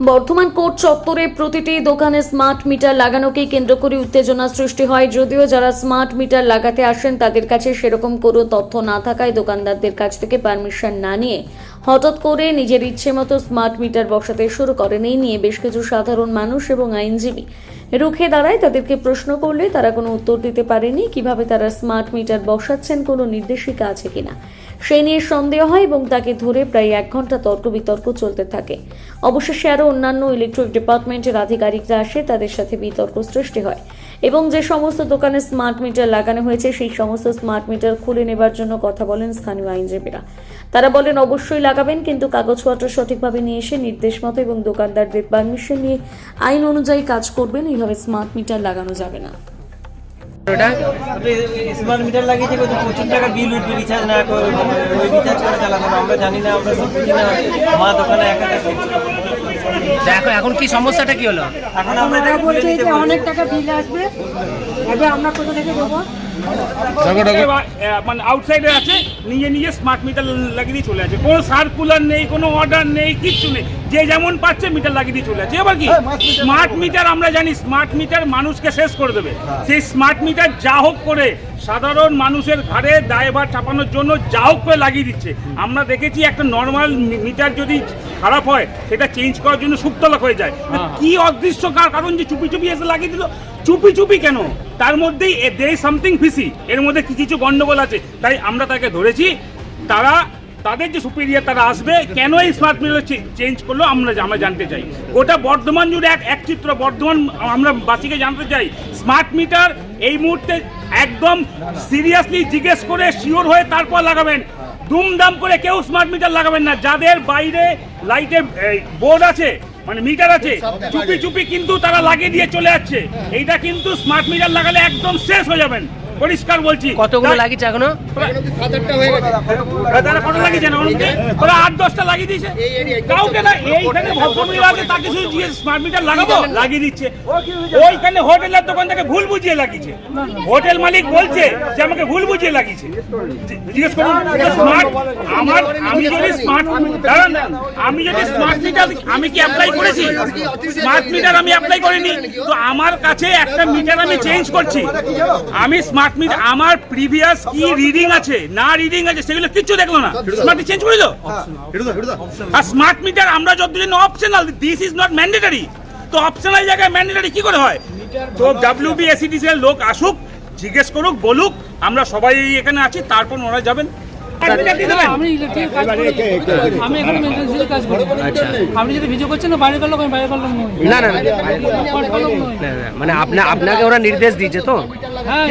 Bardhaman court চত্বরে প্রতিটি দোকানে স্মার্ট মিটার লাগানোকে কেন্দ্র করে উত্তেজনা সৃষ্টি হয়। যদিও যারা স্মার্ট মিটার লাগাতে আসেন, তাদের কাছে সেরকম কোনো তথ্য না থাকায় দোকানদারদের কাছ থেকে পারমিশন না নিয়ে হঠাৎ করে নিজের ইচ্ছে মতো স্মার্ট মিটার বসাতে শুরু করেন। এই নিয়ে বেশ কিছু সাধারণ মানুষ এবং আইনজীবী রুখে দাঁড়ায়, তাদেরকে প্রশ্ন করলে তারা কোনো উত্তর দিতে পারেনি। কীভাবে তারা স্মার্ট মিটার বসাচ্ছেন, কোনো নির্দেশিকা আছে কিনা? সে নিয়ে সন্দেহ হয় এবং তাকে ধরে প্রায় এক ঘণ্টা তর্ক বিতর্ক চলতে থাকে। অবশেষে আরও অন্যান্য ইলেকট্রিক ডিপার্টমেন্টের আধিকারিকরা আসে, তাদের সাথে বিতর্ক সৃষ্টি হয়। এবং যে সমস্ত দোকানে স্মার্ট মিটার লাগানো হয়েছে, সেই সমস্ত স্মার্ট মিটার খুলে নেবার জন্য কথা বলেন স্থানীয় আইনজীবীরা। তারা বলেন, অবশ্যই লাগাবেন, কিন্তু কাগজপত্র সঠিকভাবে নিয়ে এসে নির্দেশ মতো এবং দোকানদারদের পারমিশন নিয়ে আইন অনুযায়ী কাজ করবেন, এইভাবে স্মার্ট মিটার লাগানো যাবে না। আমরা জানি না, আমরা সব না, মা দোকানে একা। দেখো এখন কি সমস্যাটা কি হলো? এখন আমরা বলছে যে অনেক টাকা বিল আসবে। এবার আমরা কোথা থেকে দেবো? মানে আউটসাইডে আছে নিজে নিজে স্মার্ট মিটার লাগিয়ে দিয়ে চলে আছে কোনো সার্কুলার নেই কোনো অর্ডার নেই কিচ্ছু নেই। যে যেমন পাচ্ছে মিটার লাগিয়ে দিয়ে চলে আছে এবার কি? স্মার্ট মিটার আমরা জানি স্মার্ট মিটার মানুষকে শেষ করে দেবে। সেই স্মার্ট মিটার যা হোক করে সাধারণ মানুষের ঘাড়ে দায়ভার চাপানোর জন্য যা হোক করে লাগিয়ে দিচ্ছে। আমরা দেখেছি একটা নর্মাল মিটার যদি খারাপ হয় সেটা চেঞ্জ করার জন্য সুপ্তলক হয়ে যায়। কি অদৃশ্য কার কারণ যে চুপি চুপি এসে লাগিয়ে দিল? চুপি চুপি কেন? তার মধ্যেই দে সামথিং ফিসি এর মধ্যে কি কিছু গন্ডগোল আছে? তাই আমরা তাকে ধরেছি তারা তাদের যে সুপিরিয়ার তারা আসবে, কেন এই স্মার্ট মিটার চেঞ্জ করল আমরা আমরা জানতে চাই। গোটা বর্ধমান জুড়ে এক এক চিত্র, বর্ধমান আমরা বাসীকে জানতে চাই। স্মার্ট মিটার এই মুহূর্তে একদম সিরিয়াসলি জিজ্ঞেস করে শিওর হয়ে তারপর লাগাবেন। দুমদাম করে কেউ স্মার্ট মিটার লাগাবেন না। যাদের বাইরে লাইটের বোর্ড আছে মানে মিটার আছে, চুপি চুপি কিন্তু তারা লাগিয়ে দিয়ে চলে যাচ্ছে। এইটা কিন্তু স্মার্ট মিটার লাগালে একদম শেষ হয়ে যাবেন। পরিষ্কার বলছি কতগুলো লাগিয়েছে এখনও কত লাগিয়েছে না ওরা আট দশটা লাগিয়ে দিয়েছে কাউকে না এইখানে ভদ্রমহিলা আছে তাকে শুধু জিজ্ঞেস স্মার্ট মিটার লাগাবো লাগিয়ে দিচ্ছে ওইখানে হোটেলের দোকান থেকে ভুল বুঝিয়ে লাগিয়েছে হোটেল মালিক বলছে যে আমাকে ভুল বুঝিয়ে লাগিয়েছে জিজ্ঞেস করুন স্মার্ট আমার আমি যদি স্মার্ট দাঁড়ান। আমি যদি স্মার্ট মিটার আমি কি অ্যাপ্লাই করেছি স্মার্ট মিটার আমি অ্যাপ্লাই করিনি তো আমার কাছে একটা মিটার আমি চেঞ্জ করছি আমি স্মার্ট মিটার আমার প্রিভিয়াস কি রিডিং আছে না রিডিং আছে সেগুলো কিছু দেখল না। স্মার্ট চেঞ্জ করে দাও। আর স্মার্ট মিটার আমরা যতদিন optional this is not mandatory তো অপশনাল জায়গায় ম্যান্ডেটারি কি করে হয়? তো ডাব্লিউ বি এসিডিসি এর লোক আসুক জিজ্ঞেস করুক বলুক আমরা সবাই এখানে আছি তারপর ওরা যাবেন। Smart meter দিয়ে দেবেন। আমি ইলেকট্রিক কাজ করি আমি এখানে মেনটেন্সির কাজ করি। আচ্ছা। আপনি যদি ভিডিও করছেন না বাইরে লোক আমি বাইরে লোক নই। না না মানে আপনা আপনাকে ওরা নির্দেশ দিয়েছে তো? হ্যাঁ।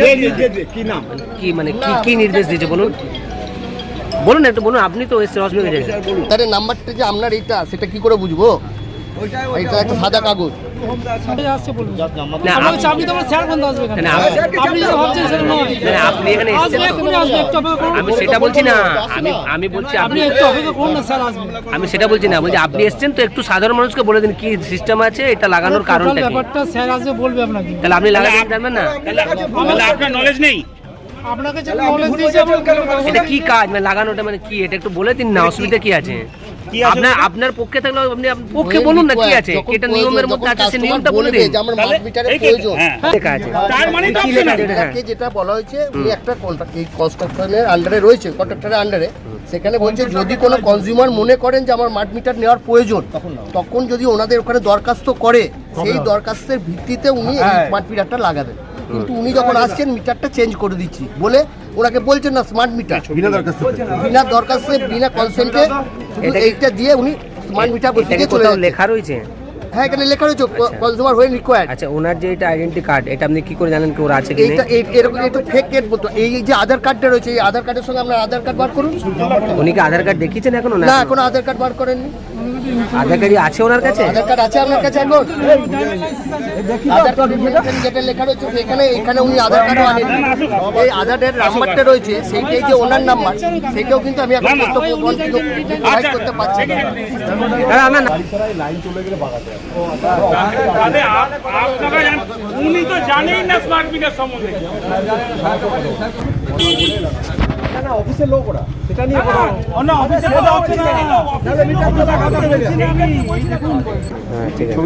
কি মানে কি কি নির্দেশ দিয়েছে বলুন? বলুন একটু বলুন আপনি তো এসছেন অসুবিধা নেই তাহলে নাম্বারটা যে আপনার এইটা সেটা কি করে বুঝব? এটা একটা সাদা কাগজ। আমি সেটা বলছি না আমি আমি বলছি আপনি আমি সেটা বলছি না বলছি আপনি এসছেন তো একটু সাধারণ মানুষকে বলে দিন কি সিস্টেম আছে এটা লাগানোর টোটাল কারণটা ব্যাপারটা স্যার আসবে বলবে আপনাকে। তাহলে আপনি লাগাতে জানবেন না? তাহলে তাহলে আপনার নলেজ নেই। আপনাকে যে নলেজ দিয়েছে এটা কি কাজ? মানে লাগানোটা মানে কি? এটা একটু বলে দিন না অসুবিধা কি আছে? কি আছে আপনার আপনার পক্ষে থাকলে আপনি পক্ষে বলুন না কি আছে এটা নিয়মের মধ্যে আছে customer নিয়মটা বলে দিন যে আমার মাস মিটারের প্রয়োজন হ্যাঁ। লেখা আছে তার মানে তো। আছে? হ্যাঁ। যেটা বলা হয়েছে উনি একটা কন্ট্রাক্ট এই কনস্ট্রাকশনের আন্ডারে রয়েছে কন্ট্রাক্টরের আন্ডারে সেখানে বলছে যদি কোনো কনজিউমার মনে করেন যে আমার মাঠ মিটার নেওয়ার প্রয়োজন তখন যদি ওনাদের ওখানে দরখাস্ত করে সেই দরখাস্তের ভিত্তিতে উনি এই হ্যাঁ। মিটারটা লাগাবেন কিন্তু উনি যখন আসছেন মিটারটা চেঞ্জ করে দিচ্ছি বলে ওনাকে বলছেন না স্মার্ট মিটার বিনা দরখাস্তে। বিনা দরখাস্তে বিনা কনসেন্টে এটা- এইটা দিয়ে উনি স্মার্ট মিটার এটা বসিয়ে দিয়ে চলে কোথাও লেখা রয়েছে? হ্যাঁ এখানে লেখা রয়েছে কনজিউমার হোয়েন রিকোয়ার্ড আচ্ছা ওনার যে এটা আইডেন্টি কার্ড এটা আপনি কি করে জানেন কি ওরা আছে কি এই- এরকম এটা ফেক কেট মতো এই যে আধার কার্ডটা রয়েছে এই আধার কার্ডের সঙ্গে আপনার আধার কার্ড বার করুন। উনি কি আধার কার্ড দেখিয়েছেন এখনও? না না এখনও। আধার কার্ড বার করেননি। আধার কার্ডই আছে ওনার কাছে? আধার কার্ড আছে আপনার কাছে এখন আধার কার্ড যেটা লেখা রয়েছে সেখানে এখানে উনি আধার কার্ড আনেন এই আধারের নাম্বারটা রয়েছে সেইটাই যে ওনার নাম্বার সেইটাও কিন্তু আমি এখন। তথ্য করতে পারছি না। না, না, না। তাহলে আপ- উনি তো জানেই না স্মার্ট মিটার সম্বন্ধে। না হ্যাঁ ঠিক আছে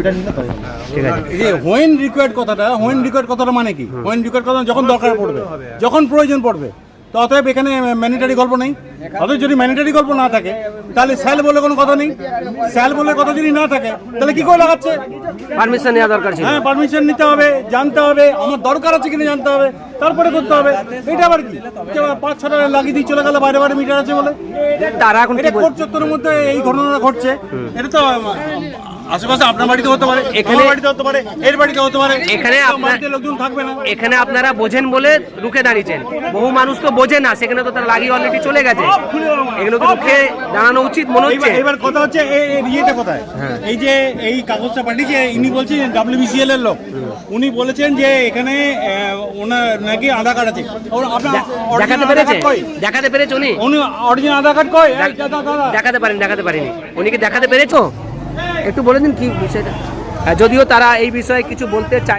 ঠিক আছে এই যে হোয়েন রিকোয়ার্ড কথাটা হোয়েন রিকোয়ার্ড কথাটা মানে কি হোয়েন রিকোয়ার্ড কথা যখন দরকার পড়বে যখন প্রয়োজন পড়বে তো অতএব এখানে ম্যানিটারি গল্প নেই। অতএব যদি ম্যানিটারি গল্প না থাকে তাহলে স্যাল বলে কোনো কথা নেই। স্যাল বলে কথা যদি না থাকে তাহলে কি করে লাগাচ্ছে? পারমিশন নেওয়া দরকার ছিল। হ্যাঁ পারমিশন নিতে হবে জানতে হবে আমার দরকার আছে কিনা জানতে হবে তারপরে করতে হবে। এটা আবার কি? পাঁচ ছটা লাগিয়ে দিয়ে চলে গেলে বাইরে বাইরে মিটার আছে বলে। তারা এখন কোর্ট চত্বরের মধ্যে এই ঘটনাটা ঘটছে। এটা তো আশেপাশে আপনার বাড়িতে হতে পারে এখানে- বাড়িতে হতে পারে এর বাড়িতে হতে পারে। এখানে বাড়িতে লোকজন থাকবে না। এখানে আপনারা বোঝেন বলে রুখে দাঁড়িয়েছেন। বহু মানুষ তো বোঝে না সেখানে তো তার লাগিয়ে অলরেডি চলে গেছে। এগুলো তো রুখে দাঁড়ানো উচিত মনে হচ্ছে। এবার এবার কথা হচ্ছে ইয়েটা কোথায়? এই যে এই কাগজটা পাঠিয়েছে ইনি বলছেন ডাব্লিউবিসিএল এর লোক। উনি বলেছেন যে এখানে আহ, ওনার নাকি আধার কার্ড আছে। দেখাতে পেরেছে? দেখাতে পেরেছে উনি? উনি অরিজিনাল আধার কার্ড। দেখাতে পারেন দেখাতে পারিনি। উনি কি দেখাতে পেরেছ? একটু বলে দিন কি বিষয়টা। হ্যাঁ, যদিও তারা এই বিষয়ে কিছু বলতে চায়